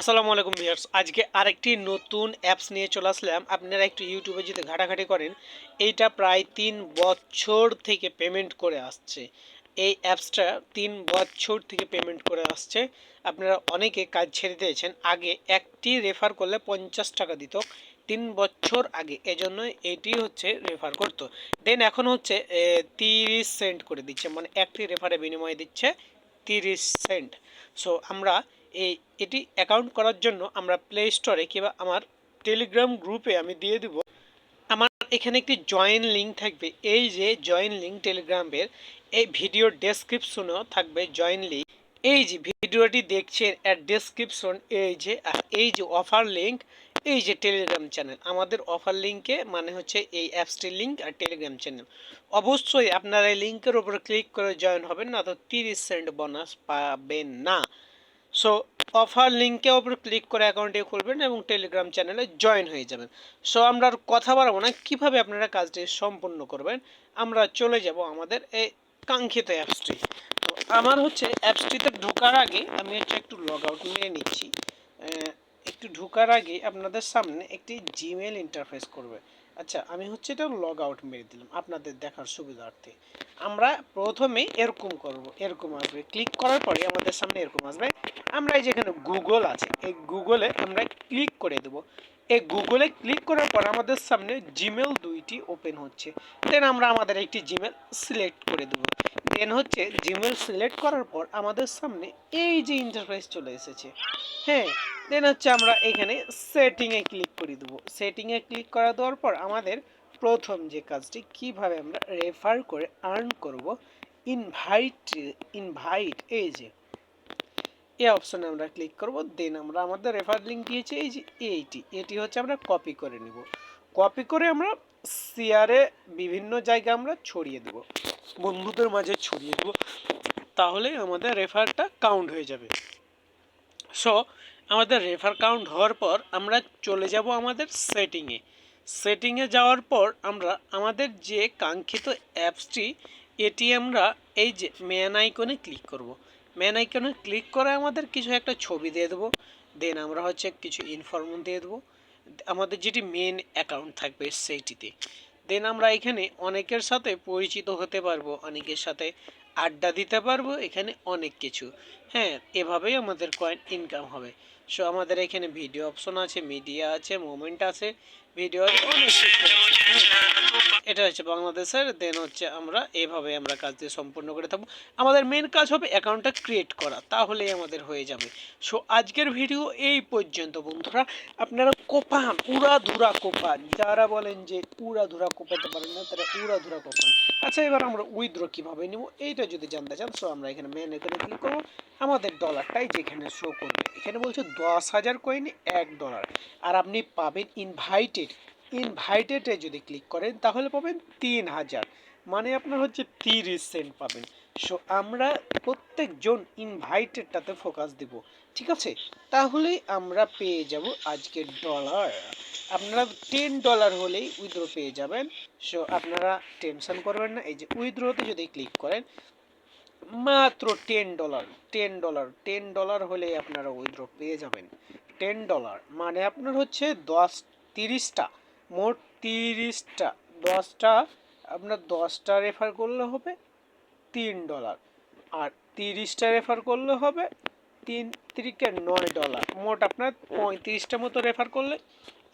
আসসালামু আলাইকুম ভিউয়ার্স। আজকে আরেকটি নতুন অ্যাপস নিয়ে চলে আসলাম। আপনারা একটু ইউটিউবে যদি ঘাটাঘাটি করেন, এইটা প্রায় তিন বছর থেকে পেমেন্ট করে আসছে। এই অ্যাপসটা তিন বছর থেকে পেমেন্ট করে আসছে। আপনারা অনেকে কাজ ছেড়ে দিয়েছেন। আগে একটি রেফার করলে পঞ্চাশ টাকা দিত। তিন বছর আগে। এজন্য এটি হচ্ছে রেফার করতো। দেন এখন হচ্ছে তিরিশ সেন্ট করে দিচ্ছে। মানে একটি রেফারে বিনিময়ে দিচ্ছে তিরিশ সেন্ট সো আমরা এই এটি অ্যাকাউন্ট করার জন্য আমরা প্লে স্টোরে কিংবা আমার টেলিগ্রাম গ্রুপে আমি দিয়ে দিব। আমার এখানে একটি জয়েন লিঙ্ক থাকবে। এই যে জয়েন লিঙ্ক টেলিগ্রামের এই ভিডিওর ডেসক্রিপশনেও থাকবে জয়েন লিঙ্ক এই যে ভিডিওটি দেখছেন অ্যাট ডেসক্রিপশন এই যে এই যে অফার লিঙ্ক এই যে টেলিগ্রাম চ্যানেল আমাদের অফার লিঙ্কে মানে হচ্ছে এই অ্যাপসটির লিঙ্ক আর টেলিগ্রাম চ্যানেল অবশ্যই আপনারা এই লিঙ্কের উপর ক্লিক করে জয়েন হবেন, না তো তিরিশ সেন্ট বোনাস পাবেন না। সো অফার লিঙ্কে ওপর ক্লিক করে অ্যাকাউন্টে খুলবেন এবং টেলিগ্রাম চ্যানেলে জয়েন হয়ে যাবেন। সো আমরা আর কথা বাড়াবো না। কীভাবে আপনারা কাজটি সম্পূর্ণ করবেন? আমরা চলে যাব আমাদের এই কাঙ্ক্ষিত অ্যাপসটি। তো, আমার হচ্ছে অ্যাপসটিতে ঢোকার আগে আমি হচ্ছে একটু লগ আউট নিয়ে নিচ্ছি। একটু ঢোকার আগে আপনাদের সামনে একটি জিমেল ইন্টারফেস করবে। আচ্ছা আমি হচ্ছে এটা লগ আউট মেরে দিলাম আপনাদের দেখার সুবিধার্থে। আমরা প্রথমে এরকম করব, এরকম আসবে। ক্লিক করার পরে আমাদের সামনে এরকম আসবে। আমরা এই যেখানে গুগল আছে, এই গুগলে আমরা ক্লিক করে দেব। এই গুগলে ক্লিক করার পর আমাদের সামনে জিমেল দুইটি ওপেন হচ্ছে। দেন আমরা আমাদের একটি জিমেল সিলেক্ট করে দেব। দেন হচ্ছে জিমেল সিলেক্ট করার পর আমাদের সামনে এই যে ইন্টারফেস চলে এসেছে। হ্যাঁ দেন হচ্ছে আমরা এখানে সেটিংয়ে ক্লিক করে দেবো। সেটিংয়ে ক্লিক করা দেওয়ার পর আমাদের প্রথম যে কাজটি, কীভাবে আমরা রেফার করে আর্ন করব ইনভাইট ইনভাইট এই যে। এই অপশনে আমরা ক্লিক করব দেন আমরা আমাদের রেফার লিঙ্ক দিয়েছি, এই যে এইটি। এটি হচ্ছে আমরা কপি করে নিব। কপি করে আমরা শেয়ারে বিভিন্ন জায়গায় আমরা ছড়িয়ে দেব। বন্ধুদের মাঝে ছড়িয়ে দেবো তাহলে আমাদের রেফারটা কাউন্ট হয়ে যাবে। সো আমাদের রেফার কাউন্ট হওয়ার পর আমরা চলে যাব আমাদের সেটিংয়ে সেটিংয়ে যাওয়ার পর আমরা, আমাদের যে কাঙ্ক্ষিত অ্যাপসটি এটি আমরা এই যে ম্যান আইকনে ক্লিক করব। ম্যান আইকনে ক্লিক করে আমাদের কিছু একটা ছবি দিয়ে দেবো। দেন আমরা হচ্ছে কিছু ইনফর্ম দিয়ে দেবো। আমাদের যেটি মেন অ্যাকাউন্ট থাকবে সেইটিতে। দেন আমরা এখানে অনেকের সাথে পরিচিত হতে পারব, অনেকের সাথে আড্ডা দিতে পারব, এখানে অনেক কিছু। হ্যাঁ এভাবেই আমাদের কয়েন ইনকাম হবে। সো আমাদের এখানে ভিডিও অপশন আছে মিডিয়া আছে মোমেন্ট আছে ভিডিও অনেক। এটা হচ্ছে বাংলাদেশের দেন হচ্ছে আমরা এভাবে আমরা কাজটি সম্পূর্ণ করে থাকব। আমাদের মেন কাজ হবে অ্যাকাউন্টটা ক্রিয়েট করা, তাহলেই আমাদের হয়ে যাবে। সো আজকের ভিডিও এই পর্যন্ত, বন্ধুরা। আপনারা কোপান উড়াধুরা কোপান যারা বলেন যে উড়াধুরা কোপাতে পারেন না, তারা উড়াধুরা কোপান আচ্ছা এবার আমরা উইথড্র কীভাবে নিব, এইটা যদি জানতে চান সো আমরা এখানে মেন এখানে ক্লিক করব। আমাদের ডলারটাই যেখানে শো করবে, এখানে বলছে দশ হাজার কয়েন এক ডলার আর আপনি পাবেন ইনভাইটেড ইনভাইটেডে যদি ক্লিক করেন, তাহলে পাবেন তিন হাজার। মানে আপনার হচ্ছে তিরিশ সেন্ট পাবেন। সো আমরা প্রত্যেকজন ইনভাইটেডটাতে ফোকাস দিব। ঠিক আছে? তাহলেই আমরা পেয়ে যাব আজকের ডলার আপনারা টেন ডলার হলেই উইথড্র পেয়ে যাবেন। সো আপনারা টেনশন করবেন না। এই যে উইথড্রোতে যদি ক্লিক করেন, মাত্র ten dollar ten dollar ten dollar হলেই আপনারা উইথড্র পেয়ে যাবেন। টেন ডলার মানে আপনার হচ্ছে দশ, তিরিশটা। মোট তিরিশটা, দশটা, আপনার দশটা রেফার করলে হবে তিন ডলার আর তিরিশটা রেফার করলে হবে তিন তিরিকে নয় ডলার মোট আপনার পঁয়ত্রিশটা মতো রেফার করলে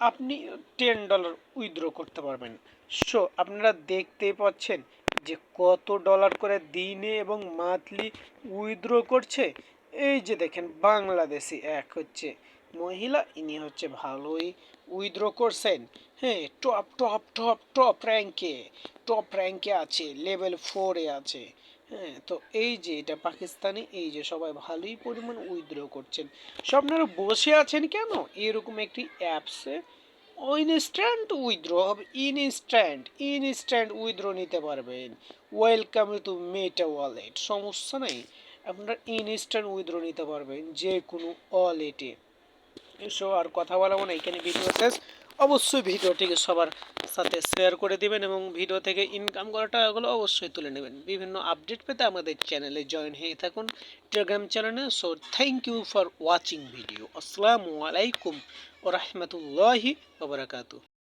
আপনি টেন ডলার উইথড্র করতে পারবেন। সো আপনারা দেখতেই পাচ্ছেন যে কত ডলার করে দিনে এবং মান্থলি উইথড্র করছে। এই যে দেখেন, বাংলাদেশি এক হচ্ছে। মহিলা, ইনি হচ্ছে ভালোই উইথড্র করছেন হ্যাঁ টপ টপ টপ টপ র্যাঙ্কে টপ র্যাঙ্কে আছে, লেভেল ফোরে আছে। হ্যাঁ তো এই যে এটা পাকিস্তানি, এই যে সবাই ভালোই পরিমাণ উইথড্র করছেন সব আপনারা বসে আছেন কেন? এরকম একটি অ্যাপসে ইনস্ট্যান্ট উইথড্র হবে ইনস্ট্যান্ট ইনস্ট্যান্ট উইথড্র নিতে পারবেন। ওয়েলকাম টু মেটা ওয়ালেট সমস্যা নেই, আপনারা ইনস্ট্যান্ট উইথড্র নিতে পারবেন যে কোনো ওয়ালেটে সো আর কথা বলাবো না এখানে ভিডিও শেষ। অবশ্যই ভিডিওটিকে সবার সাথে শেয়ার করে দিবেন এবং ভিডিও থেকে ইনকাম করা টাকাগুলো অবশ্যই তুলে নেবেন। বিভিন্ন আপডেট পেতে আমাদের চ্যানেলে জয়েন হয়ে থাকুন। টেলিগ্রাম চ্যানেলে so thank you for watching video আসসালামু আলাইকুম ও রহমতুল্লাহি ওবরাকাতু